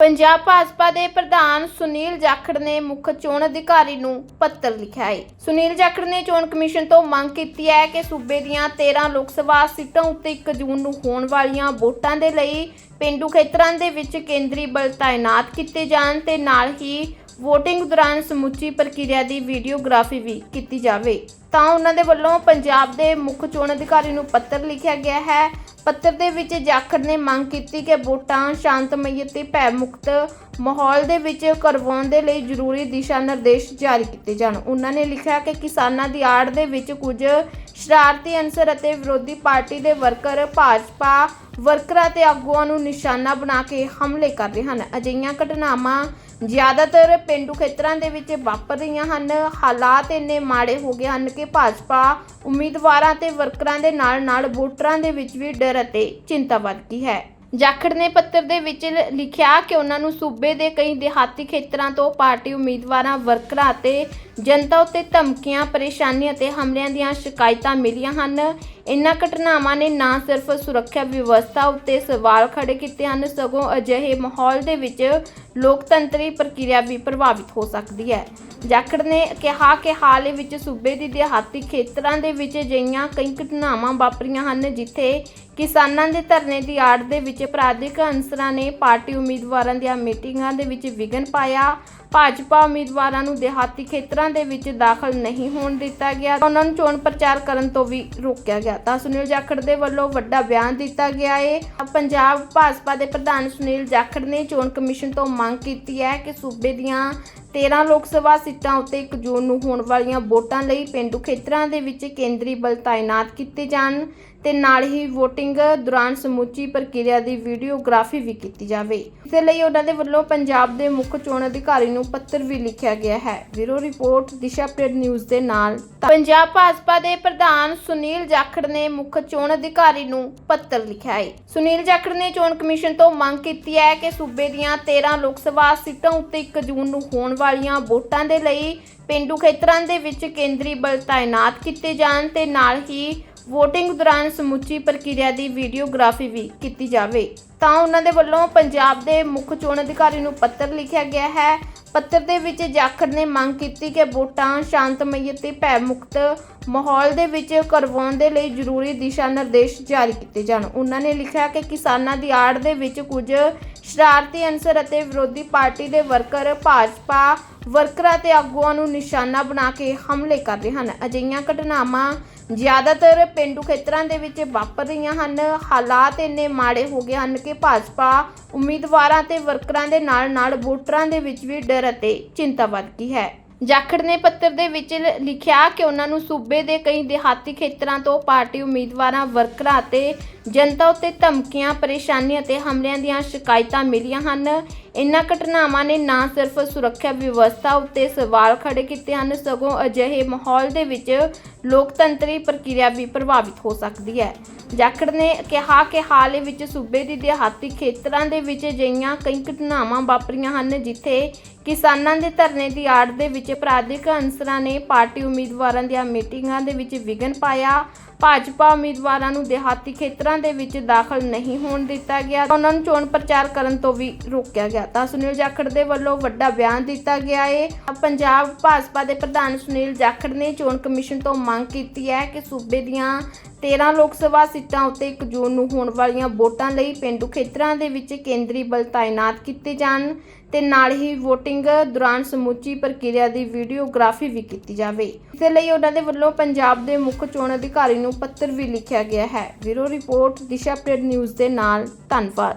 ਪੰਜਾਬ ਭਾਜਪਾ ਦੇ ਪ੍ਰਧਾਨ ਸੁਨੀਲ ਜਾਖੜ ਨੇ ਮੁੱਖ ਚੋਣ ਅਧਿਕਾਰੀ ਨੂੰ ਪੱਤਰ ਲਿਖਿਆ ਹੈ। ਸੁਨੀਲ ਜਾਖੜ ਨੇ ਚੋਣ ਕਮਿਸ਼ਨ ਤੋਂ ਮੰਗ ਕੀਤੀ ਹੈ ਕਿ ਸੂਬੇ ਦੀਆਂ 13 ਲੋਕ ਸਭਾ ਸੀਟਾਂ ਉੱਤੇ 1 ਜੂਨ ਨੂੰ ਹੋਣ ਵਾਲੀਆਂ ਵੋਟਾਂ ਦੇ ਲਈ ਪਿੰਡੂ ਖੇਤਰਾਂ ਦੇ ਵਿੱਚ ਕੇਂਦਰੀ ਬਲ ਤਾਇਨਾਤ ਕੀਤੇ ਜਾਣ ਤੇ ਨਾਲ ਹੀ VOTING ਦੌਰਾਨ ਸਮੁੱਚੀ ਪ੍ਰਕਿਰਿਆ ਦੀ ਵੀਡੀਓਗ੍ਰਾਫੀ ਵੀ ਕੀਤੀ ਜਾਵੇ। ਤਾਂ ਉਹਨਾਂ ਦੇ ਵੱਲੋਂ ਪੰਜਾਬ ਦੇ ਮੁੱਖ ਚੋਣ ਅਧਿਕਾਰੀ ਨੂੰ ਪੱਤਰ ਲਿਖਿਆ ਗਿਆ ਹੈ। ਪੱਤਰ ਦੇ ਵਿੱਚ ਜਾਖੜ ਨੇ ਮੰਗ ਕੀਤੀ ਕਿ ਵੋਟਾਂ ਸ਼ਾਂਤਮਈ ਅਤੇ ਭੈ ਮੁਕਤ ਮਾਹੌਲ ਦੇ ਵਿੱਚ ਕਰਵਾਉਣ ਦੇ ਲਈ ਜ਼ਰੂਰੀ ਦਿਸ਼ਾ ਨਿਰਦੇਸ਼ ਜਾਰੀ ਕੀਤੇ ਜਾਣ। ਉਹਨਾਂ ਨੇ ਲਿਖਿਆ ਕਿ ਕਿਸਾਨਾਂ ਦੀ ਆੜ ਦੇ ਵਿੱਚ ਕੁਝ ਸ਼ਰਾਰਤੀ ਅਨਸਰ ਅਤੇ ਵਿਰੋਧੀ ਪਾਰਟੀ ਦੇ ਵਰਕਰ ਭਾਜਪਾ ਵਰਕਰਾਂ ਤੇ ਆਗੂਆਂ ਨੂੰ ਨਿਸ਼ਾਨਾ ਬਣਾ ਕੇ ਹਮਲੇ ਕਰ ਹਨ। ਅਜਿਹੀਆਂ ਘਟਨਾਵਾਂ ਜ਼ਿਆਦਾਤਰ ਪਿੰਡੂ ਖੇਤਰਾਂ ਦੇ ਵਿੱਚ ਵਾਪਰ ਰਹੀਆਂ ਹਨ। ਹਾਲਾਤ ਇੰਨੇ ਮਾੜੇ ਹੋ ਗਏ ਹਨ ਕਿ ਭਾਜਪਾ ਉਮੀਦਵਾਰਾਂ ਤੇ ਵਰਕਰਾਂ ਦੇ ਨਾਲ ਨਾਲ ਵੋਟਰਾਂ ਦੇ ਵਿੱਚ ਵੀ ਡਰ ਅਤੇ ਚਿੰਤਾ ਵੱਧ ਗਈ ਹੈ। ਜਾਖੜ ਨੇ ਪੱਤਰ ਦੇ ਵਿੱਚ ਲਿਖਿਆ ਕਿ ਉਹਨਾਂ ਨੂੰ ਸੂਬੇ ਦੇ ਕਈ ਦਿਹਾਤੀ ਖੇਤਰਾਂ ਤੋਂ ਪਾਰਟੀ ਉਮੀਦਵਾਰਾਂ, ਵਰਕਰਾਂ ਅਤੇ ਜਨਤਾ ਉੱਤੇ ਧਮਕੀਆਂ, ਪਰੇਸ਼ਾਨੀਆਂ ਅਤੇ ਹਮਲਿਆਂ ਦੀਆਂ ਸ਼ਿਕਾਇਤਾਂ ਮਿਲੀਆਂ ਹਨ। ਇਨ੍ਹਾਂ ਘਟਨਾਵਾਂ ਨੇ ਨਾ ਸਿਰਫ ਸੁਰੱਖਿਆ ਵਿਵਸਥਾ ਉੱਤੇ ਸਵਾਲ ਖੜੇ ਕੀਤੇ ਹਨ, ਸਗੋਂ ਅਜਿਹੇ ਮਾਹੌਲ ਦੇ ਵਿੱਚ ਲੋਕਤੰਤਰੀ ਪ੍ਰਕਿਰਿਆ ਵੀ ਪ੍ਰਭਾਵਿਤ ਹੋ ਸਕਦੀ ਹੈ। ਜਾਖੜ ਨੇ ਕਿਹਾ ਕਿ ਹਾਲ ਵਿੱਚ ਸੂਬੇ ਦੀ ਦਿਹਾਤੀ ਖੇਤਰਾਂ ਦੇ ਵਿੱਚ ਅਜਿਹੀਆਂ ਕਈ ਘਟਨਾਵਾਂ ਵਾਪਰੀਆਂ ਹਨ, ਜਿੱਥੇ ਕਿਸਾਨਾਂ ਦੇ ਧਰਨੇ ਦੀ ਆੜ ਦੇ ਵਿੱਚ ਅਪਰਾਧਿਕ ਅੰਸਰਾਂ ਨੇ ਪਾਰਟੀ ਉਮੀਦਵਾਰਾਂ ਦੀਆਂ ਮੀਟਿੰਗਾਂ ਦੇ ਵਿੱਚ ਵਿਘਨ ਪਾਇਆ ਭਾਜਪਾ ਉਮੀਦਵਾਰਾਂ ਨੂੰ ਦਿਹਾਤੀ ਖੇਤਰਾਂ ਦੇ ਵਿੱਚ ਦਾਖਲ ਨਹੀਂ ਹੋਣ ਦਿੱਤਾ ਗਿਆ ਉਹਨਾਂ ਨੂੰ ਚੋਣ ਪ੍ਰਚਾਰ ਕਰਨ ਤੋਂ ਵੀ ਰੋਕਿਆ ਗਿਆ। ਤਾਂ ਸੁਨੀਲ ਜਾਖੜ ਦੇ ਵੱਲੋਂ ਵੱਡਾ ਬਿਆਨ ਦਿੱਤਾ ਗਿਆ ਹੈ ਪੰਜਾਬ ਭਾਜਪਾ ਦੇ ਪ੍ਰਧਾਨ ਸੁਨੀਲ ਜਾਖੜ ਨੇ ਚੋਣ ਕਮਿਸ਼ਨ ਤੋਂ ਮੰਗ ਕੀਤੀ ਹੈ ਕਿ ਸੂਬੇ ਦੀਆਂ 13 ਲੋਕ ਸਭਾ ਸੀਟਾਂ ਉੱਤੇ 1 ਜੂਨ ਨੂੰ ਹੋਣ ਵਾਲੀਆਂ ਵੋਟਾਂ ਲਈ ਪਿੰਡੂ ਖੇਤਰਾਂ ਦੇ ਵਿੱਚ ਕੇਂਦਰੀ ਬਲ ਤਾਇਨਾਤ ਕੀਤੇ ਜਾਣ ਤੇ ਨਾਲ ਹੀ VOTING ਦੌਰਾਨ ਸਮੁੱਚੀ ਪ੍ਰਕਿਰਿਆ ਦੀ ਵੀਡੀਓਗ੍ਰਾਫੀ ਵੀ ਕੀਤੀ ਜਾਵੇ। ਇਸ ਲਈ ਉਹਨਾਂ ਦੇ ਵੱਲੋਂ ਪੰਜਾਬ ਦੇ ਮੁੱਖ ਚੋਣ ਅਧਿਕਾਰੀ ਨੂੰ ਪੱਤਰ ਵੀ ਲਿਖਿਆ ਗਿਆ ਹੈ। Bureau report, Disha plate news ਦੇ ਨਾਲ ਪੰਜਾਬ ਭਾਜਪਾ ਦੇ ਪ੍ਰਧਾਨ ਸੁਨੀਲ ਜਾਖੜ ਨੇ ਮੁੱਖ ਚੋਣ ਅਧਿਕਾਰੀ ਨੂੰ ਪੱਤਰ ਲਿਖਿਆ ਹੈ। ਸੁਨੀਲ ਜਾਖੜ ਨੇ ਚੋਣ ਕਮਿਸ਼ਨ ਤੋਂ ਮੰਗ ਕੀਤੀ ਹੈ ਕਿ ਸੂਬੇ ਦੀਆਂ 13 ਲੋਕ ਸਭਾ ਸੀਟਾਂ ਉੱਤੇ 1 ਜੂਨ ਨੂੰ ਹੋਣ ਵਾਲੀਆਂ ਵੋਟਾਂ ਦੇ ਲਈ ਪਿੰਡੂ ਖੇਤਰਾਂ ਦੇ ਵਿੱਚ ਕੇਂਦਰੀ ਬਲ ਤਾਇਨਾਤ ਕੀਤੇ ਜਾਣ ਤੇ ਨਾਲ ਹੀ VOTING ਦੌਰਾਨ ਸਮੁੱਚੀ ਪ੍ਰਕਿਰਿਆ ਦੀ ਵੀਡੀਓਗ੍ਰਾਫੀ ਵੀ ਕੀਤੀ ਜਾਵੇ। ਤਾਂ ਉਹਨਾਂ ਦੇ ਵੱਲੋਂ ਪੰਜਾਬ ਦੇ ਮੁੱਖ ਚੋਣ ਅਧਿਕਾਰੀ ਨੂੰ ਪੱਤਰ ਲਿਖਿਆ ਗਿਆ ਹੈ। ਪੱਤਰ ਦੇ ਵਿੱਚ ਜਾਖੜ ਨੇ ਮੰਗ ਕੀਤੀ ਕਿ ਵੋਟਾਂ ਸ਼ਾਂਤਮਈ ਅਤੇ ਭੈ ਮੁਕਤ ਮਾਹੌਲ ਦੇ ਵਿੱਚ ਕਰਵਾਉਣ ਦੇ ਲਈ ਜ਼ਰੂਰੀ ਦਿਸ਼ਾ ਨਿਰਦੇਸ਼ ਜਾਰੀ ਕੀਤੇ ਜਾਣ। ਉਹਨਾਂ ਨੇ ਲਿਖਿਆ ਕਿ ਕਿਸਾਨਾਂ ਦੀ ਆੜ ਦੇ ਵਿੱਚ ਕੁਝ ਸ਼ਰਾਰਤੀ ਅਨਸਰ ਅਤੇ ਵਿਰੋਧੀ ਪਾਰਟੀ ਦੇ ਵਰਕਰ ਭਾਜਪਾ ਵਰਕਰਾਂ ਤੇ ਆਗੂਆਂ ਨੂੰ ਨਿਸ਼ਾਨਾ ਬਣਾ ਕੇ ਹਮਲੇ ਕਰ ਰਹੇ ਹਨ। ਅਜਿਹੀਆਂ ਘਟਨਾਵਾਂ ਜ਼ਿਆਦਾਤਰ ਪਿੰਡੂ ਖੇਤਰਾਂ ਦੇ ਵਿੱਚ ਵਾਪਰ ਰਹੀਆਂ ਹਨ। ਹਾਲਾਤ ਇੰਨੇ ਮਾੜੇ ਹੋ ਗਏ ਹਨ ਕਿ ਭਾਜਪਾ ਉਮੀਦਵਾਰਾਂ ਤੇ ਵਰਕਰਾਂ ਦੇ ਨਾਲ ਨਾਲ ਵੋਟਰਾਂ ਦੇ ਵਿੱਚ ਵੀ ਡਰ ਅਤੇ ਚਿੰਤਾ ਵੱਧ ਗਈ ਹੈ। ਜਾਖੜ ਨੇ ਪੱਤਰ ਦੇ ਵਿੱਚ ਲ- ਲਿਖਿਆ ਕਿ ਉਹਨਾਂ ਨੂੰ ਸੂਬੇ ਦੇ ਕਈ ਦਿਹਾਤੀ ਖੇਤਰਾਂ ਤੋਂ ਪਾਰਟੀ ਉਮੀਦਵਾਰਾਂ, ਵਰਕਰਾਂ ਅਤੇ ਜਨਤਾ ਉੱਤੇ ਧਮਕੀਆਂ, ਪਰੇਸ਼ਾਨੀਆਂ ਅਤੇ ਹਮਲਿਆਂ ਦੀਆਂ ਸ਼ਿਕਾਇਤਾਂ ਮਿਲੀਆਂ ਹਨ। ਇਨ੍ਹਾਂ ਘਟਨਾਵਾਂ ਨੇ ਨਾ ਸਿਰਫ ਸੁਰੱਖਿਆ ਵਿਵਸਥਾ ਉੱਤੇ ਸਵਾਲ ਖੜੇ ਕੀਤੇ ਹਨ, ਸਗੋਂ ਅਜਿਹੇ ਮਾਹੌਲ ਦੇ ਵਿੱਚ ਲੋਕਤੰਤਰੀ ਪ੍ਰਕਿਰਿਆ ਵੀ ਪ੍ਰਭਾਵਿਤ ਹੋ ਸਕਦੀ ਹੈ। ਜਾਖੜ ਨੇ ਕਿਹਾ ਕਿ ਹਾਲ ਹੀ ਵਿੱਚ ਸੂਬੇ ਦੀ ਦਿਹਾਤੀ ਖੇਤਰਾਂ ਦੇ ਵਿੱਚ ਅਜਿਹੀਆਂ ਕਈ ਘਟਨਾਵਾਂ ਵਾਪਰੀਆਂ ਹਨ, ਜਿੱਥੇ ਕਿਸਾਨਾਂ ਦੇ ਧਰਨੇ ਦੀ ਆੜ ਦੇ ਵਿੱਚ ਅਪਰਾਧਿਕ ਅਨਸਰਾਂ ਨੇ ਪਾਰਟੀ ਉਮੀਦਵਾਰਾਂ ਦੀਆਂ ਮੀਟਿੰਗਾਂ ਦੇ ਵਿੱਚ ਵਿਘਨ ਪਾਇਆ। ਭਾਜਪਾ ਉਮੀਦਵਾਰਾਂ ਨੂੰ ਦਿਹਾਤੀ ਖੇਤਰਾਂ ਦੇ ਵਿੱਚ ਦਾਖਲ ਨਹੀਂ ਹੋਣ ਦਿੱਤਾ ਗਿਆ ਉਹਨਾਂ ਨੂੰ ਚੋਣ ਪ੍ਰਚਾਰ ਕਰਨ ਤੋਂ ਵੀ ਰੋਕਿਆ ਗਿਆ। ਤਾਂ ਸੁਨੀਲ ਜਾਖੜ ਦੇ ਵੱਲੋਂ ਵੱਡਾ ਬਿਆਨ ਦਿੱਤਾ ਗਿਆ ਹੈ ਪੰਜਾਬ ਭਾਜਪਾ ਦੇ ਪ੍ਰਧਾਨ ਸੁਨੀਲ ਜਾਖੜ ਨੇ ਚੋਣ ਕਮਿਸ਼ਨ ਤੋਂ ਮੰਗ ਕੀਤੀ ਹੈ ਕਿ ਸੂਬੇ ਦੀਆਂ 13 ਲੋਕ ਸਭਾ ਸੀਟਾਂ ਉੱਤੇ 1 ਜੂਨ ਨੂੰ ਹੋਣ ਵਾਲੀਆਂ ਵੋਟਾਂ ਲਈ ਪਿੰਡੂ ਖੇਤਰਾਂ ਦੇ ਵਿੱਚ ਕੇਂਦਰੀ ਬਲ ਤਾਇਨਾਤ ਕੀਤੇ ਜਾਣ ਤੇ ਨਾਲ ਹੀ VOTING ਦੌਰਾਨ ਸਮੁੱਚੀ ਪ੍ਰਕਿਰਿਆ ਦੀ ਵੀਡੀਓਗ੍ਰਾਫੀ ਵੀ ਕੀਤੀ ਜਾਵੇ। ਇਸ ਲਈ ਉਹਨਾਂ ਦੇ ਵੱਲੋਂ ਪੰਜਾਬ ਦੇ ਮੁੱਖ ਚੋਣ ਅਧਿਕਾਰੀ ਨੂੰ ਪੱਤਰ ਵੀ ਲਿਖਿਆ ਗਿਆ ਹੈ। Bureau report Disha plate news ਦੇ ਨਾਲ ਧੰਨਵਾਦ।